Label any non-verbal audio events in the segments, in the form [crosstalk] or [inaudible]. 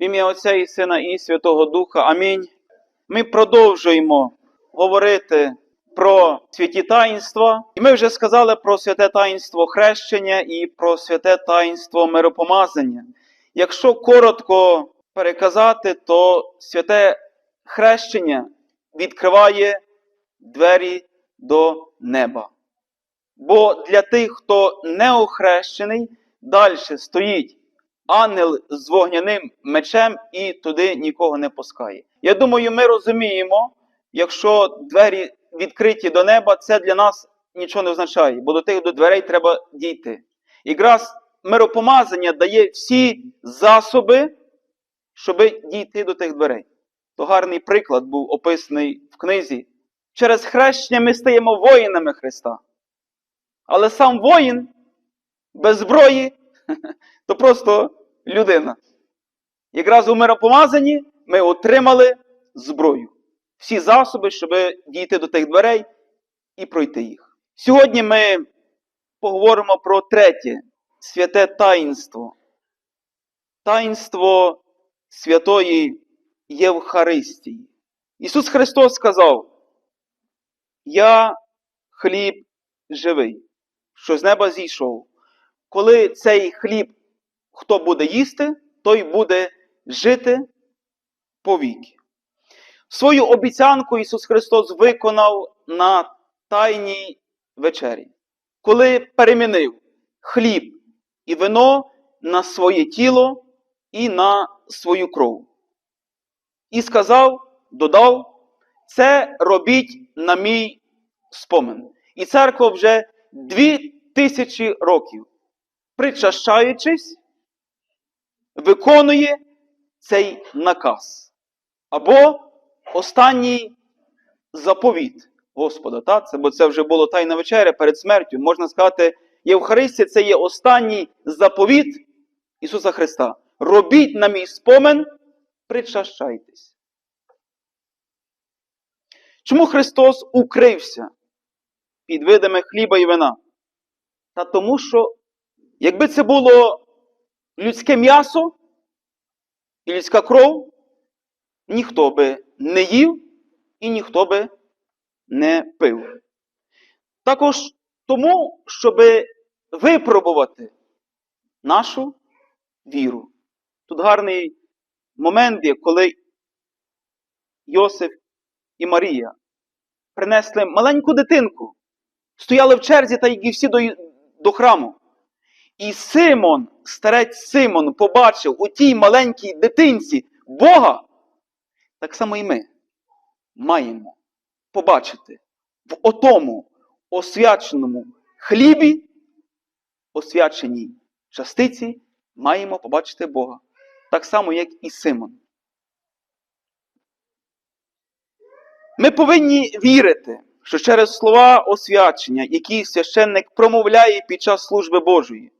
В ім'я Отця і Сина і Святого Духа. Амінь. Ми продовжуємо говорити про святі таїнства. І ми вже сказали про святе таїнство хрещення і про святе таїнство миропомазання. Якщо коротко переказати, то святе хрещення відкриває двері до неба. Бо для тих, хто не охрещений, далі стоїть ангел з вогняним мечем і туди нікого не пускає. Я думаю, ми розуміємо, якщо двері відкриті до неба, це для нас нічого не означає, бо до тих до дверей треба дійти. Якраз миропомазання дає всі засоби, щоб дійти до тих дверей. То гарний приклад був описаний в книзі. Через хрещення ми стаємо воїнами Христа. Але сам воїн без зброї [laughs] то просто людина. Якраз у миропомазанні ми отримали зброю. Всі засоби, щоб дійти до тих дверей і пройти їх. Сьогодні ми поговоримо про третє святе таїнство. Таїнство святої Євхаристії. Ісус Христос сказав: Я хліб живий, що з неба зійшов. Коли цей хліб хто буде їсти, той буде жити повіки. Свою обіцянку Ісус Христос виконав на Тайній вечері, коли перемінив хліб і вино на своє тіло і на свою кров. І сказав, додав, це робіть на мій спомин. І церква вже дві тисячі років, причащаючись, виконує цей наказ. Або останній заповіт Господа. Та? Це, бо це вже було тайна вечеря перед смертю. Можна сказати, Євхаристія це є останній заповіт Ісуса Христа. Робіть на мій спомин, причащайтесь. Чому Христос укрився під видами хліба і вина? Та тому, що якби це було людське м'ясо і людська кров, ніхто би не їв і ніхто би не пив. Також тому, щоб випробувати нашу віру. Тут гарний момент є, коли Йосиф і Марія принесли маленьку дитинку, стояли в черзі та й всі до, до храму. І Симон, старець Симон, побачив у тій маленькій дитинці Бога, так само і ми маємо побачити в отому освяченому хлібі, освяченій частиці, маємо побачити Бога. Так само, як і Симон. Ми повинні вірити, що через слова освячення, які священник промовляє під час служби Божої,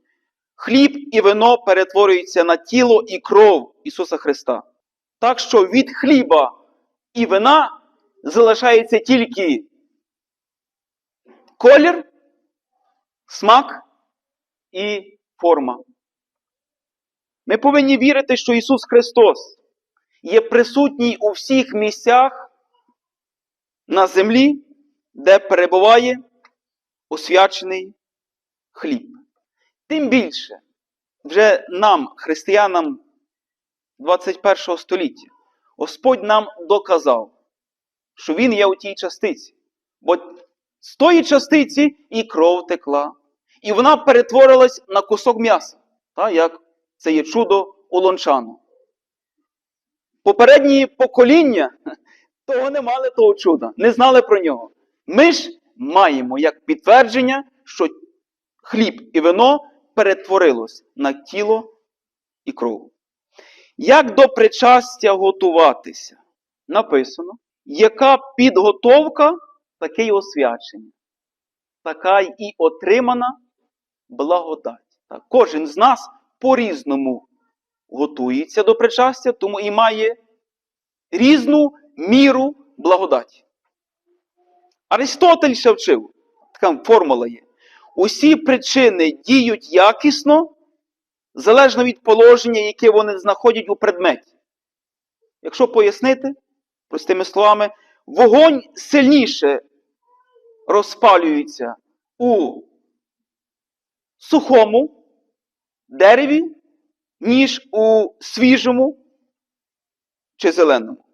хліб і вино перетворюються на тіло і кров Ісуса Христа. Так що від хліба і вина залишається тільки колір, смак і форма. Ми повинні вірити, що Ісус Христос є присутній у всіх місцях на землі, де перебуває освячений хліб. Тим більше, вже нам, християнам 21 століття, Господь нам доказав, що Він є у тій частиці. Бо з тої частиці і кров текла, і вона перетворилась на кусок м'яса, та, як це є чудо у лончану. Попередні покоління [laughs] того не мали того чуда, не знали про нього. Ми ж маємо як підтвердження, що хліб і вино перетворилось на тіло і кров. Як до причастя готуватися? Написано, яка підготовка, таке й освячення, така і отримана благодать. Так, Кожен з нас по-різному готується до причастя, тому і має різну міру благодаті. Аристотель ще вчив, така формула є. Усі причини діють якісно, залежно від положення, яке вони знаходять у предметі. Якщо пояснити простими словами, вогонь сильніше розпалюється у сухому дереві, ніж у свіжому чи зеленому.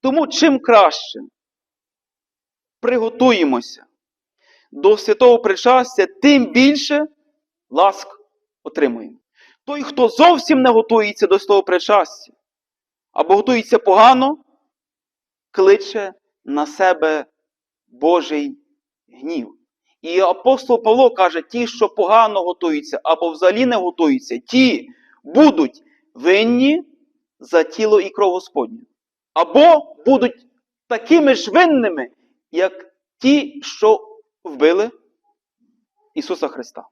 Тому чим краще приготуємося до святого причастя, тим більше ласк отримуємо. Той, хто зовсім не готується до святого причастя, або готується погано, кличе на себе Божий гнів. І апостол Павло каже, ті, що погано готуються або взагалі не готуються, ті будуть винні за тіло і кров Господню. Або будуть такими ж винними, як ті, що вбили Ісуса Христа.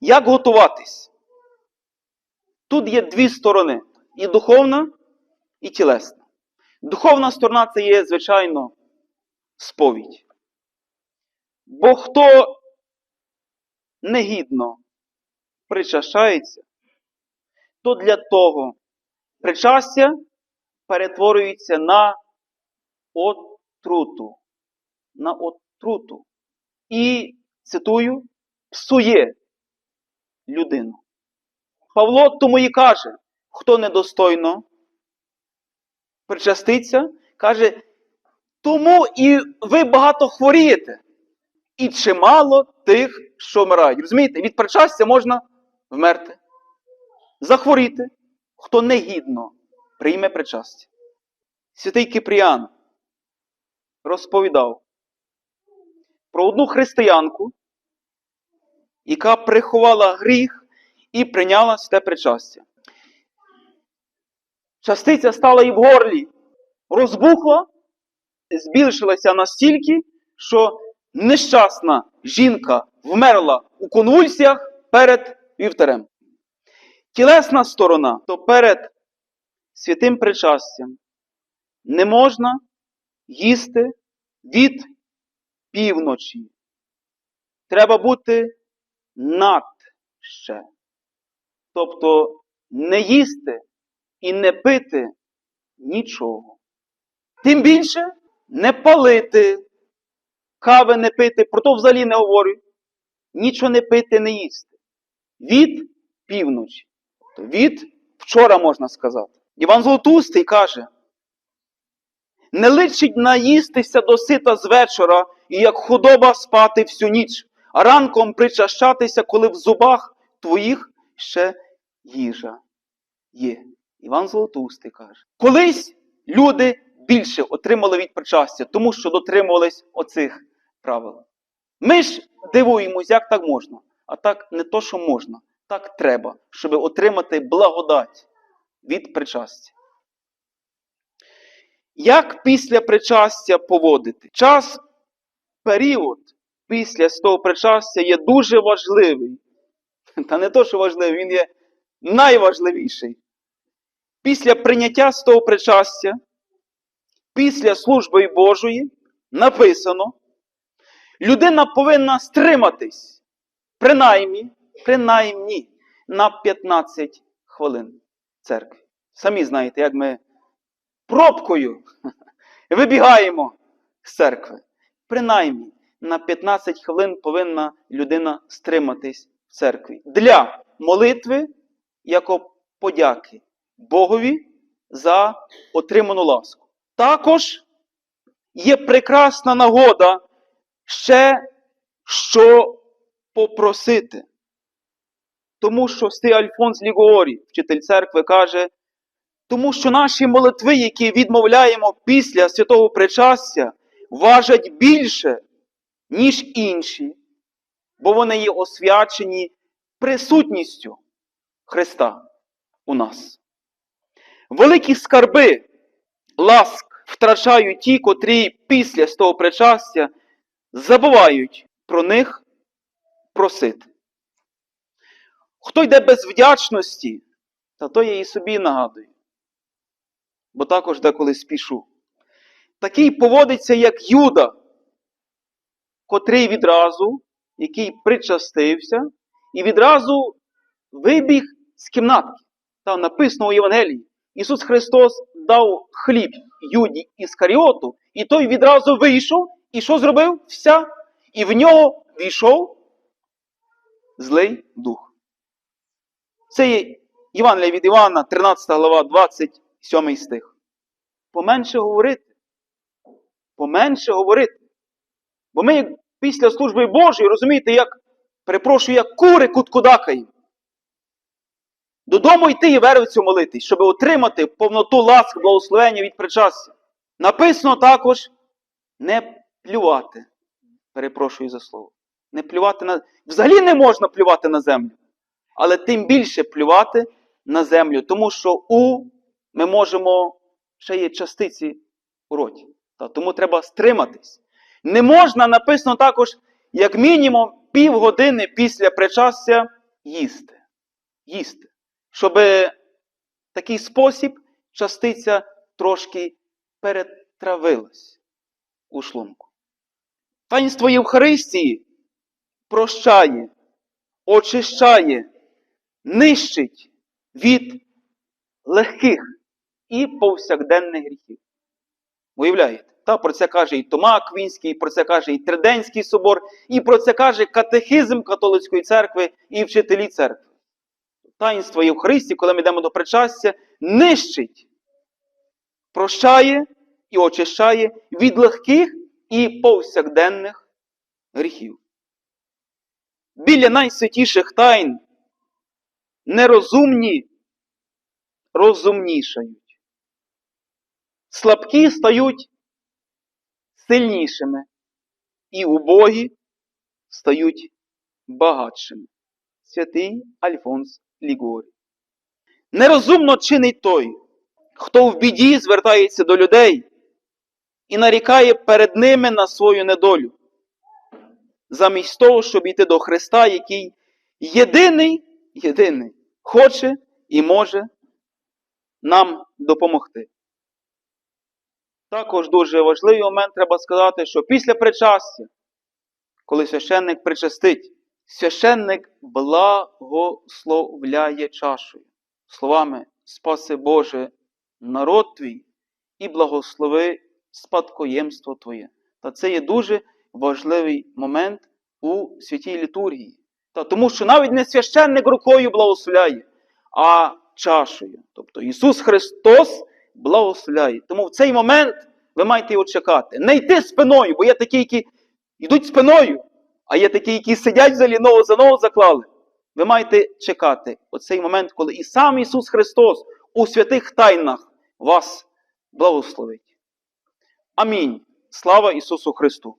Як готуватись? Тут є дві сторони: і духовна, і тілесна. Духовна сторона це є, звичайно, сповідь. Бо хто негідно причащається, то для того причастя перетворюється на отруту. На отруту. І, цитую, псує людину. Павло тому і каже, хто недостойно причаститься, каже, тому і ви багато хворієте. І чимало тих, що вмирають. Розумієте, від причастя можна вмерти, захворіти, хто негідно прийме причастя. Святий Кипріан розповідав про одну християнку, яка приховала гріх і прийняла святе причастя. Частиця стала і в горлі, розбухла, збільшилася настільки, що нещасна жінка вмерла у конвульсіях перед вівтарем. Тілесна сторона, то перед святим причастям не можна їсти від півночі. Треба бути над ще. Тобто не їсти і не пити нічого. Тим більше не палити, кави не пити, про то взагалі не говорю. Нічого не пити, не їсти. Від півночі. Тобто від вчора можна сказати. Іван Золотустий каже, не личить наїстися до сита з вечора і як худоба спати всю ніч, а ранком причащатися, коли в зубах твоїх ще їжа є. Іван Золотустий каже. Колись люди більше отримали від причастя, тому що дотримувались оцих правил. Ми ж дивуємось, як так можна. А так не то, що можна, так треба, щоб отримати благодать від причастя. Як після причастя поводити? Час, період після того причастя є дуже важливий. Та не то, що важливий, він є найважливіший. Після прийняття з того причастя, після служби Божої, написано, людина повинна стриматись, принаймні, принаймні на 15 хвилин в церкві. Самі знаєте, як ми пробкою [laughs] вибігаємо з церкви. Принаймні на 15 хвилин повинна людина стриматись в церкві. Для молитви, як подяки Богові за отриману ласку. Також є прекрасна нагода ще що попросити. Тому що стий Альфонс Лігорі, вчитель церкви, каже, тому що наші молитви, які відмовляємо після святого причастя, важать більше, ніж інші, бо вони є освячені присутністю Христа у нас. Великі скарби, ласк втрачають ті, котрі після святого причастя забувають про них просити. Хто йде без вдячності, та то я і собі нагадую бо також деколи спішу. Такий поводиться, як Юда, котрий відразу, який причастився, і відразу вибіг з кімнатки. Там написано у Євангелії. Ісус Христос дав хліб Юді Іскаріоту, і той відразу вийшов, і що зробив? Вся, і в нього війшов злий дух. Це є Євангелія від Івана, 13 глава, 27 стих. Поменше говорити. Поменше говорити. Бо ми після служби Божої, розумієте, як, перепрошую, як кури куткудакаємо. Додому йти і вервицю молитись, щоб отримати повноту ласк, благословення від причастя. Написано також не плювати. Перепрошую за слово. Не плювати на. Взагалі не можна плювати на землю. Але тим більше плювати на землю, тому що у ми можемо ще є частиці у роті. Та, тому треба стриматись. Не можна, написано також, як мінімум півгодини після причастя їсти. Їсти. Щоб такий спосіб частиця трошки перетравилась у шлунку. Таїнство Євхаристії прощає, очищає, нищить від легких і повсякденних гріхів. Уявляєте? Та про це каже і Тома Аквінський, про це каже і Триденський собор, і про це каже катехизм католицької церкви і вчителі церкви. Таїнство Євхаристії, коли ми йдемо до причастя, нищить, прощає і очищає від легких і повсякденних гріхів. Біля найсвятіших тайн нерозумні розумнішають. Слабкі стають сильнішими, і убогі стають багатшими. Святий Альфонс Лігорі. Нерозумно чинить той, хто в біді звертається до людей і нарікає перед ними на свою недолю, замість того, щоб йти до Христа, який єдиний, єдиний хоче і може нам допомогти. Також дуже важливий момент треба сказати, що після причастя, коли священник причастить, священник благословляє чашею. Словами Спаси Боже, народ твій і благослови спадкоємство Твоє. Та це є дуже важливий момент у святій літургії. Та тому що навіть не священник рукою благословляє, а чашею. Тобто Ісус Христос благословляє. Тому в цей момент ви маєте його чекати. Не йти спиною, бо є такі, які йдуть спиною, а є такі, які сидять взагалі ногу за ногу заклали. Ви маєте чекати оцей момент, коли і сам Ісус Христос у святих тайнах вас благословить. Амінь. Слава Ісусу Христу!